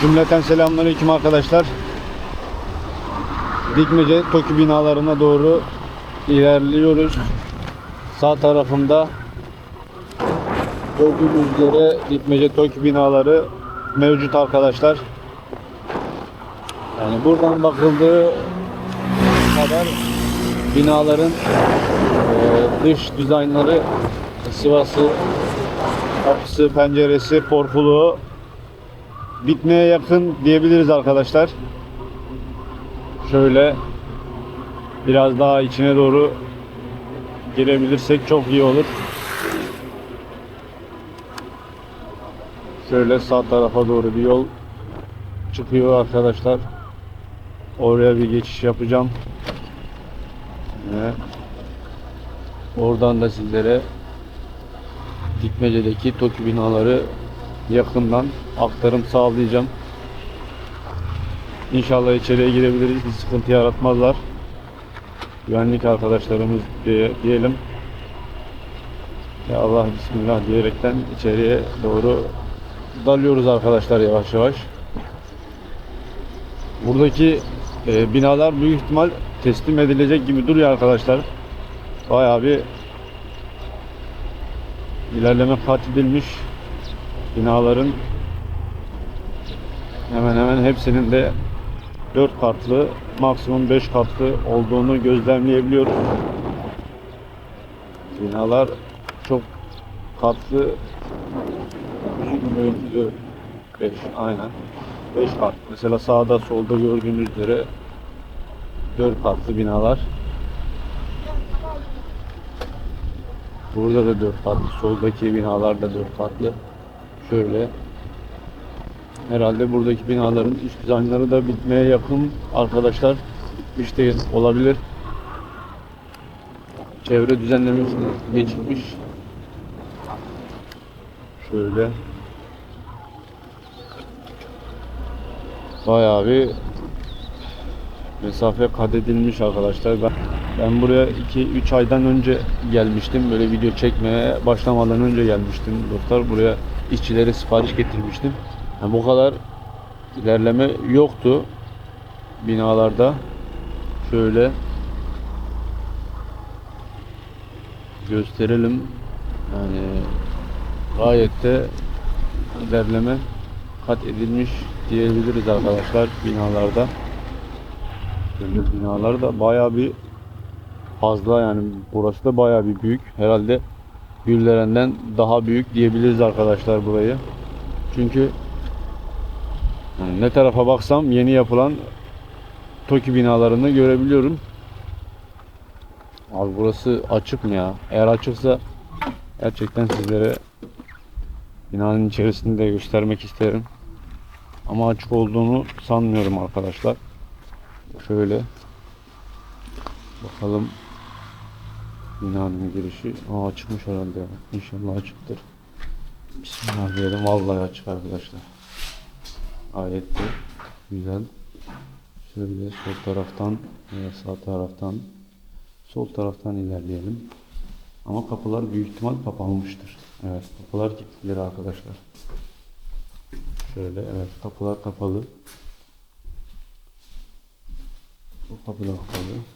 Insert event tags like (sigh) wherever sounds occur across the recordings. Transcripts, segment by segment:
Cümleten selamünaleyküm arkadaşlar. Dikmece TOKİ binalarına doğru ilerliyoruz. Sağ tarafımda gördüğünüz üzere Dikmece TOKİ binaları mevcut arkadaşlar. Yani buradan bakıldığı kadar binaların e, dış dizaynları sıvası, kapısı, penceresi, porfuluğu bitmeye yakın diyebiliriz arkadaşlar. Şöyle biraz daha içine doğru girebilirsek çok iyi olur. Şöyle sağ tarafa doğru bir yol çıkıyor arkadaşlar. Oraya bir geçiş yapacağım. Ve oradan da sizlere Dikmece'deki TOKİ binaları yakından aktarım sağlayacağım. İnşallah içeriye girebiliriz. Bir sıkıntı yaratmazlar. Güvenlik arkadaşlarımız diye, diyelim. Ya Allah Bismillah diyerekten içeriye doğru dalıyoruz arkadaşlar yavaş yavaş. Buradaki e, binalar büyük ihtimal teslim edilecek gibi duruyor arkadaşlar. Bayağı bir ilerleme kat edilmiş binaların hemen hemen hepsinin de 4 katlı maksimum 5 katlı olduğunu gözlemleyebiliyoruz. Binalar çok katlı büyüklüğü 5 aynen 5 kat. Mesela sağda solda gördüğünüz üzere 4 katlı binalar. Burada da 4 katlı. Soldaki binalar da 4 katlı. Şöyle. Herhalde buradaki binaların iç dizaynları da bitmeye yakın arkadaşlar. İşte olabilir. Çevre düzenlemesi geçmiş. Şöyle. Bayağı bir mesafe kat edilmiş arkadaşlar. Ben, ben buraya 2-3 aydan önce gelmiştim. Böyle video çekmeye başlamadan önce gelmiştim dostlar. Buraya işçilere sipariş getirmiştim. Yani bu kadar ilerleme yoktu binalarda. Şöyle gösterelim. Yani gayet de ilerleme kat edilmiş diyebiliriz arkadaşlar binalarda. Binalar da bayağı bir fazla yani burası da bayağı bir büyük. Herhalde Gülderen'den daha büyük diyebiliriz arkadaşlar burayı. Çünkü ne tarafa baksam yeni yapılan TOKİ binalarını görebiliyorum. Abi burası açık mı ya? Eğer açıksa gerçekten sizlere binanın içerisinde de göstermek isterim. Ama açık olduğunu sanmıyorum arkadaşlar. Şöyle bakalım binanın girişi. Aa açıkmış herhalde ya. İnşallah açıktır. Bismillah diyelim. Vallahi açık arkadaşlar. Gayet de güzel. Şöyle sol taraftan veya sağ taraftan sol taraftan ilerleyelim. Ama kapılar büyük ihtimal kapanmıştır. Evet kapılar kilitlidir arkadaşlar. Şöyle evet kapılar kapalı. Bu kapı da kapalı.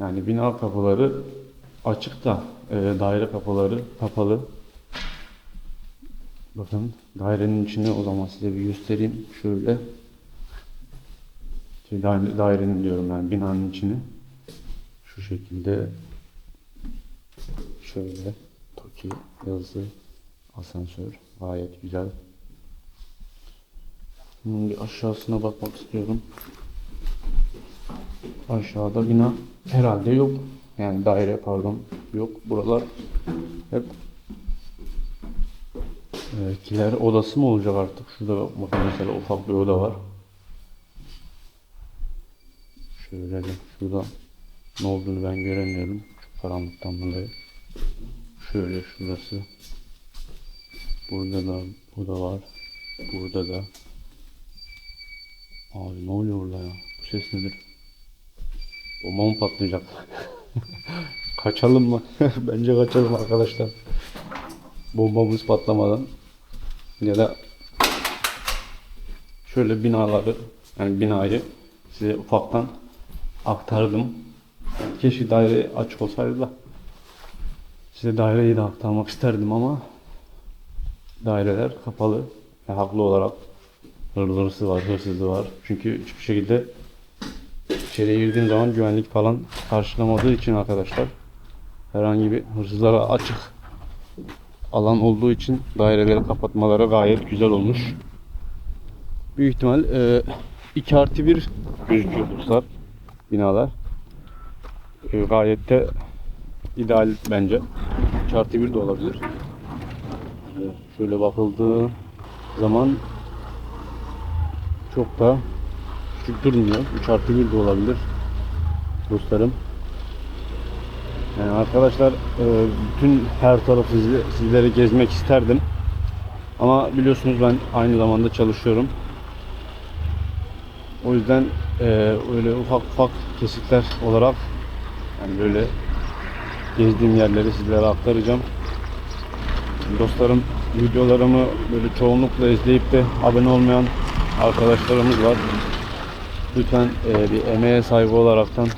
Yani bina kapıları açık da e, daire kapıları kapalı. Bakın dairenin içini o zaman size bir göstereyim. Şöyle. Şey, daire- dairenin diyorum yani binanın içini. Şu şekilde şöyle Toki yazı asansör gayet güzel. Bunun bir aşağısına bakmak istiyorum. Aşağıda bina herhalde yok. Yani daire pardon yok. Buralar hep e, kiler odası mı olacak artık? Şurada bakın mesela ufak bir oda var. Şöyle de şurada ne olduğunu ben göremiyorum. Şu karanlıktan dolayı. Şöyle şurası. Burada da bu da var. Burada da. Abi ne oluyor burada ya? Bu ses nedir? Bomba mı patlayacak? (laughs) kaçalım mı? (laughs) Bence kaçalım arkadaşlar. Bombamız patlamadan. Ya da şöyle binaları yani binayı size ufaktan aktardım. Keşke daire açık olsaydı da size daireyi de aktarmak isterdim ama daireler kapalı. Ve haklı olarak hırlısı var, hırsızı var. Çünkü hiçbir şekilde içeriye girdiğim zaman güvenlik falan karşılamadığı için arkadaşlar herhangi bir hırsızlara açık alan olduğu için daireleri kapatmaları gayet güzel olmuş. Büyük ihtimal e, 2 artı 1 gözüküyor dostlar binalar. E, gayet de ideal bence. 2 artı 1 de olabilir. E, şöyle bakıldığı zaman çok da küçük durmuyor. 3 artı 1 de olabilir dostlarım. Yani arkadaşlar e, bütün her tarafı sizle- sizlere gezmek isterdim. Ama biliyorsunuz ben aynı zamanda çalışıyorum. O yüzden e, öyle ufak ufak kesitler olarak yani böyle gezdiğim yerleri sizlere aktaracağım. Dostlarım videolarımı böyle çoğunlukla izleyip de abone olmayan arkadaşlarımız var. Lütfen e, bir emeğe saygı olaraktan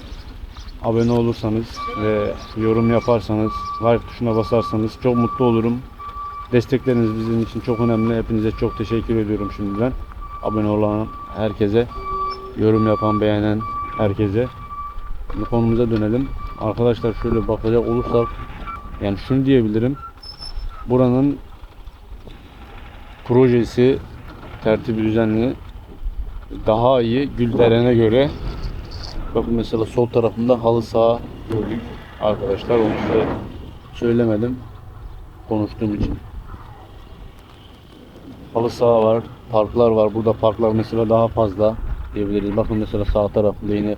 abone olursanız ve yorum yaparsanız, like tuşuna basarsanız çok mutlu olurum. Destekleriniz bizim için çok önemli. Hepinize çok teşekkür ediyorum şimdiden. Abone olan herkese, yorum yapan, beğenen herkese. Şimdi konumuza dönelim. Arkadaşlar şöyle bakacak olursak yani şunu diyebilirim. Buranın projesi tertibi düzenli daha iyi Gülderen'e göre Bakın mesela sol tarafında halı saha gördük arkadaşlar. Onu size söylemedim konuştuğum için. Halı saha var, parklar var. Burada parklar mesela daha fazla diyebiliriz. Bakın mesela sağ tarafında yine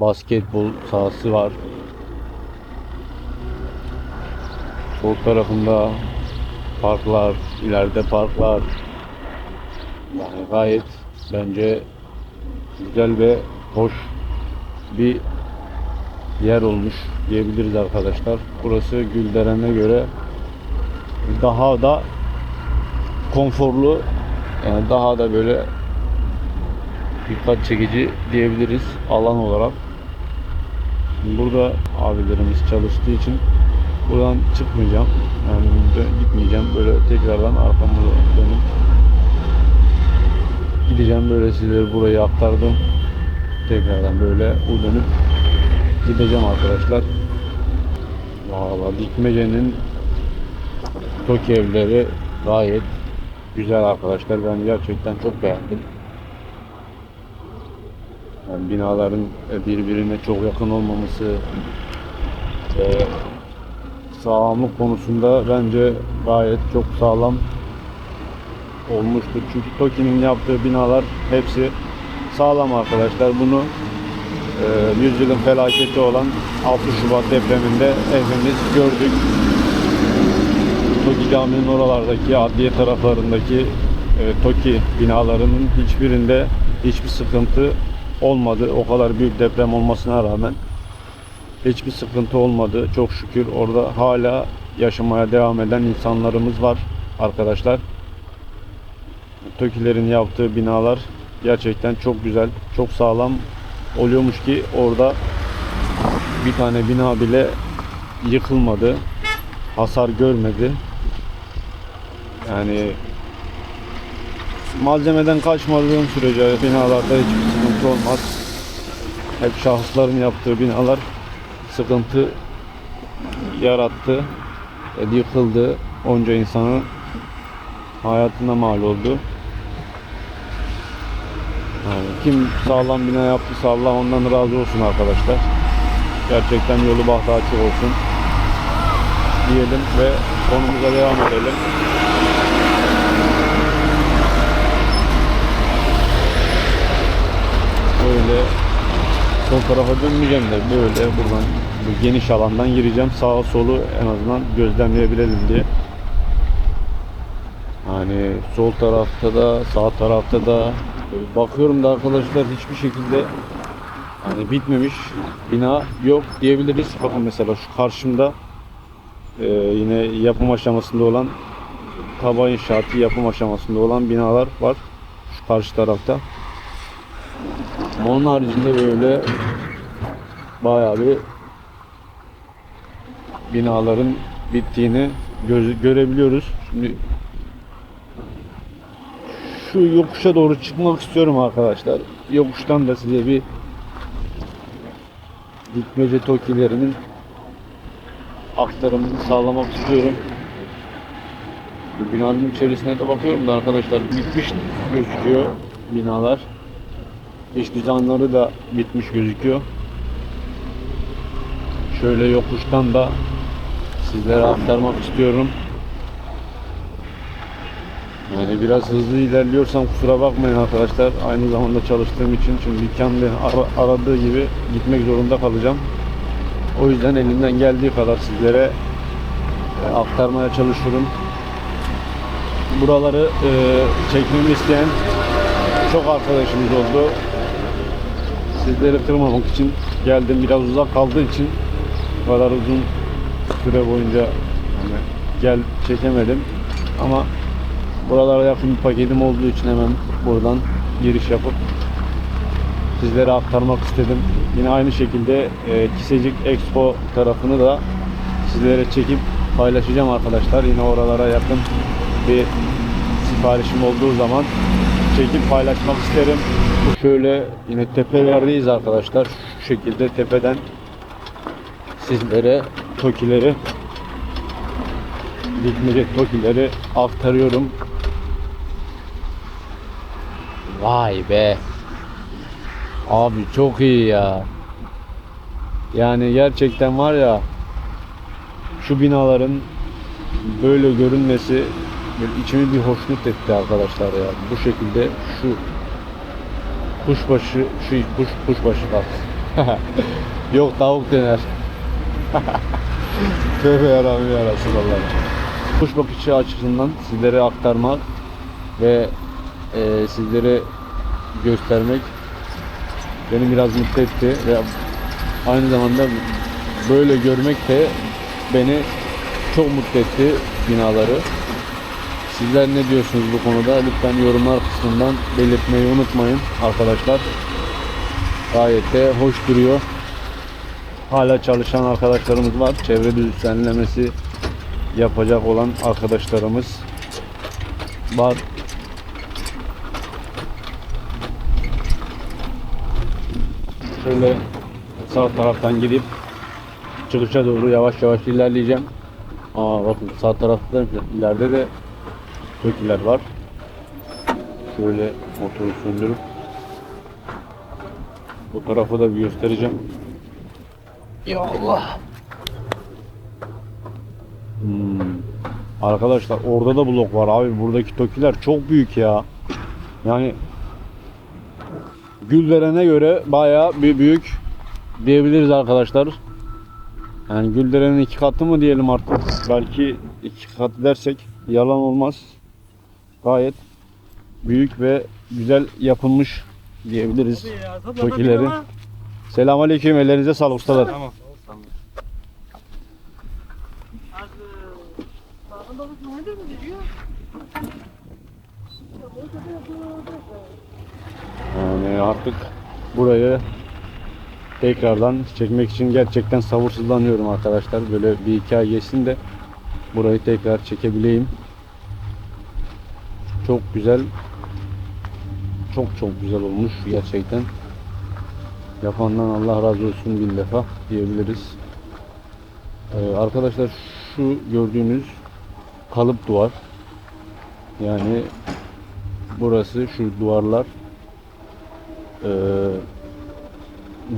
basketbol sahası var. Sol tarafında parklar, ileride parklar. Yani gayet bence güzel ve hoş bir yer olmuş diyebiliriz arkadaşlar. Burası Gülderen'e göre daha da konforlu yani daha da böyle dikkat çekici diyebiliriz alan olarak. Burada abilerimiz çalıştığı için buradan çıkmayacağım. Yani gitmeyeceğim. Böyle tekrardan arkamı dönüp gideceğim. Böyle sizlere burayı aktardım tekrardan böyle U dönüp gideceğim arkadaşlar. Valla Dikmece'nin TOKİ evleri gayet güzel arkadaşlar. Ben gerçekten çok beğendim. Yani binaların birbirine çok yakın olmaması ve sağlamlık konusunda bence gayet çok sağlam olmuştur. Çünkü TOKİ'nin yaptığı binalar hepsi sağlam arkadaşlar. Bunu e, yüzyılın felaketi olan 6 Şubat depreminde hepimiz gördük. TOKİ caminin oralardaki adliye taraflarındaki e, TOKİ binalarının hiçbirinde hiçbir sıkıntı olmadı. O kadar büyük deprem olmasına rağmen hiçbir sıkıntı olmadı. Çok şükür orada hala yaşamaya devam eden insanlarımız var arkadaşlar. TOKİ'lerin yaptığı binalar gerçekten çok güzel, çok sağlam oluyormuş ki orada bir tane bina bile yıkılmadı, hasar görmedi. Yani malzemeden kaçmadığın sürece binalarda hiçbir sıkıntı olmaz. Hep şahısların yaptığı binalar sıkıntı yarattı, yıkıldı. Onca insanın hayatına mal oldu. Kim sağlam bina yaptıysa Allah ondan razı olsun arkadaşlar. Gerçekten yolu bahtı açık olsun. Diyelim ve konumuza devam edelim. Böyle sol tarafa dönmeyeceğim de böyle buradan bu geniş alandan gireceğim. Sağa solu en azından gözlemleyebilelim diye. Hani sol tarafta da sağ tarafta da bakıyorum da arkadaşlar hiçbir şekilde hani bitmemiş bina yok diyebiliriz. Bakın mesela şu karşımda e, yine yapım aşamasında olan kaba inşaatı yapım aşamasında olan binalar var. Şu karşı tarafta. Onun haricinde böyle bayağı bir binaların bittiğini görebiliyoruz. Şimdi şu yokuşa doğru çıkmak istiyorum arkadaşlar. Yokuştan da size bir dikmece tokilerinin aktarımını sağlamak istiyorum. Bu binanın içerisine de bakıyorum da arkadaşlar bitmiş gözüküyor binalar. İç düzenleri da bitmiş gözüküyor. Şöyle yokuştan da sizlere aktarmak istiyorum. Yani biraz hızlı ilerliyorsam kusura bakmayın arkadaşlar. Aynı zamanda çalıştığım için çünkü beni ara- aradığı gibi gitmek zorunda kalacağım. O yüzden elimden geldiği kadar sizlere e, aktarmaya çalışıyorum. Buraları e, çekmemi isteyen çok arkadaşımız oldu. Sizleri kırmamak için geldim. Biraz uzak kaldığı için bu kadar uzun süre boyunca hani gel çekemedim. Ama buralara yakın bir paketim olduğu için hemen buradan giriş yapıp sizlere aktarmak istedim. Yine aynı şekilde e, Kisecik Expo tarafını da sizlere çekip paylaşacağım arkadaşlar. Yine oralara yakın bir siparişim olduğu zaman çekip paylaşmak isterim. Şöyle yine tepelerdeyiz arkadaşlar. Şu şekilde tepeden sizlere tokileri dikmece tokileri aktarıyorum. Vay be. Abi çok iyi ya. Yani gerçekten var ya şu binaların böyle görünmesi içimi bir hoşnut etti arkadaşlar ya. Bu şekilde şu kuşbaşı şu kuş kuşbaşı bak. (laughs) Yok tavuk dener. (laughs) Tövbe yarabbim ya Resulallah. Kuş bakışı açısından sizlere aktarmak ve e, sizlere göstermek beni biraz mutlu etti ve aynı zamanda böyle görmek de beni çok mutlu etti binaları. Sizler ne diyorsunuz bu konuda? Lütfen yorumlar kısmından belirtmeyi unutmayın arkadaşlar. Gayet de hoş duruyor. Hala çalışan arkadaşlarımız var. Çevre düzenlemesi yapacak olan arkadaşlarımız var. Şöyle sağ taraftan gidip çıkışa doğru yavaş yavaş ilerleyeceğim. Aa bakın sağ tarafta ileride de Tokiler var. Şöyle motoru söndürüp bu tarafı da bir göstereceğim. Ya Allah. Hmm. Arkadaşlar orada da blok var abi. Buradaki tokiler çok büyük ya. Yani Gülderen'e göre bayağı bir büyük diyebiliriz arkadaşlar. Yani Gülderen'in iki katı mı diyelim artık. Belki iki katı dersek yalan olmaz. Gayet büyük ve güzel yapılmış diyebiliriz. Tokileri. Selamünaleyküm. Ellerinize sağlık ustalar. Tamam. Yani artık burayı tekrardan çekmek için gerçekten sabırsızlanıyorum arkadaşlar. Böyle bir iki ay geçsin de burayı tekrar çekebileyim. Çok güzel. Çok çok güzel olmuş gerçekten. Yapandan Allah razı olsun bin defa diyebiliriz. Ee, arkadaşlar şu gördüğünüz kalıp duvar. Yani burası şu duvarlar ee,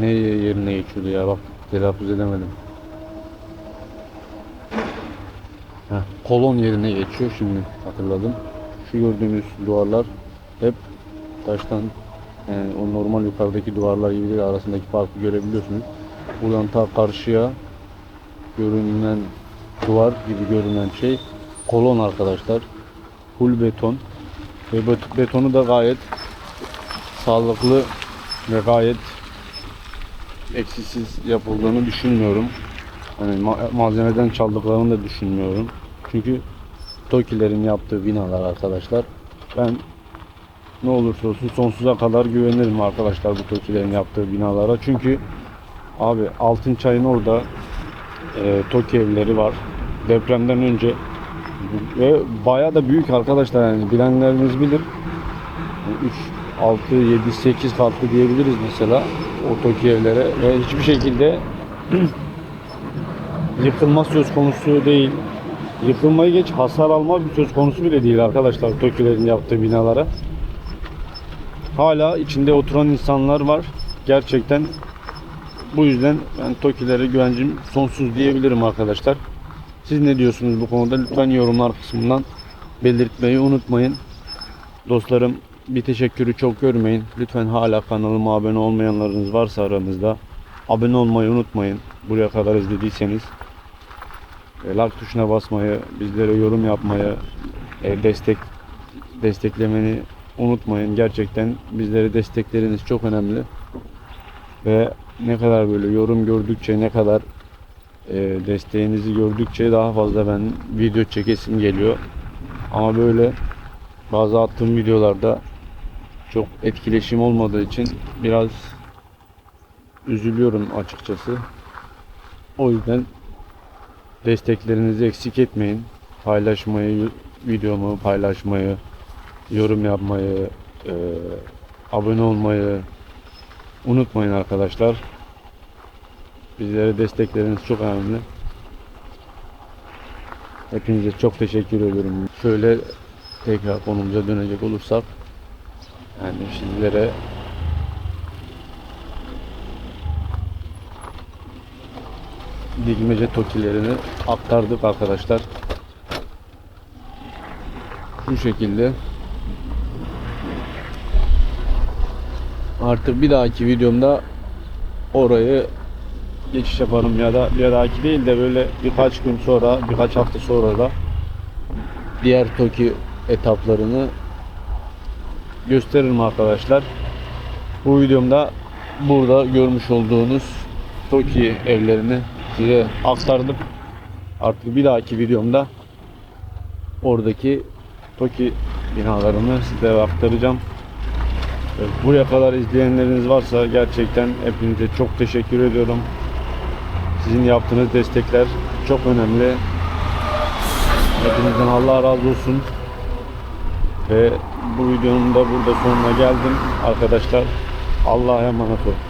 ne yerine geçiyordu ya bak telaffuz edemedim. Heh, kolon yerine geçiyor şimdi hatırladım. Şu gördüğünüz duvarlar hep taştan yani o normal yukarıdaki duvarlar gibi değil arasındaki farkı görebiliyorsunuz. Buradan ta karşıya görünen duvar gibi görünen şey kolon arkadaşlar. Full beton. Ve bet- betonu da gayet sağlıklı ve gayet eksiksiz yapıldığını düşünmüyorum. Yani ma- malzemeden çaldıklarını da düşünmüyorum. Çünkü TOKİ'lerin yaptığı binalar arkadaşlar ben ne olursa olsun sonsuza kadar güvenirim arkadaşlar bu TOKİ'lerin yaptığı binalara. Çünkü abi Altınçay'ın orada e, TOKİ evleri var. Depremden önce ve bayağı da büyük arkadaşlar yani bilenleriniz bilir. 3, 6, 7, 8 katlı diyebiliriz mesela o TOKİ evlere ve hiçbir şekilde (clears throat) yıkılma söz konusu değil. Yıkılmayı geç hasar alma bir söz konusu bile değil arkadaşlar TOKİ'lerin yaptığı binalara. Hala içinde oturan insanlar var. Gerçekten bu yüzden ben TOKİ'lere güvencim sonsuz diyebilirim arkadaşlar. Siz ne diyorsunuz bu konuda? Lütfen yorumlar kısmından belirtmeyi unutmayın. Dostlarım bir teşekkürü çok görmeyin. Lütfen hala kanalıma abone olmayanlarınız varsa aranızda abone olmayı unutmayın. Buraya kadar izlediyseniz e, like tuşuna basmayı, bizlere yorum yapmayı, e, destek desteklemeni unutmayın. Gerçekten bizlere destekleriniz çok önemli. Ve ne kadar böyle yorum gördükçe, ne kadar e, desteğinizi gördükçe daha fazla ben video çekesim geliyor. Ama böyle bazı attığım videolarda çok etkileşim olmadığı için biraz üzülüyorum açıkçası. O yüzden desteklerinizi eksik etmeyin. Paylaşmayı, videomu paylaşmayı, yorum yapmayı, e, abone olmayı unutmayın arkadaşlar. Bizlere destekleriniz çok önemli. Hepinize çok teşekkür ediyorum. Şöyle tekrar konumuza dönecek olursak yani sizlere Dikmece tokilerini aktardık arkadaşlar. Bu şekilde artık bir dahaki videomda orayı geçiş yaparım ya da bir dahaki değil de böyle birkaç gün sonra birkaç hafta sonra da diğer Toki etaplarını gösteririm arkadaşlar. Bu videomda burada görmüş olduğunuz Toki evlerini size aktardım. Artık bir dahaki videomda oradaki Toki binalarını sizlere aktaracağım. Buraya kadar izleyenleriniz varsa gerçekten hepinize çok teşekkür ediyorum. Sizin yaptığınız destekler çok önemli. Hepinizden Allah razı olsun. Ve bu videonun da burada sonuna geldim. Arkadaşlar Allah'a emanet olun.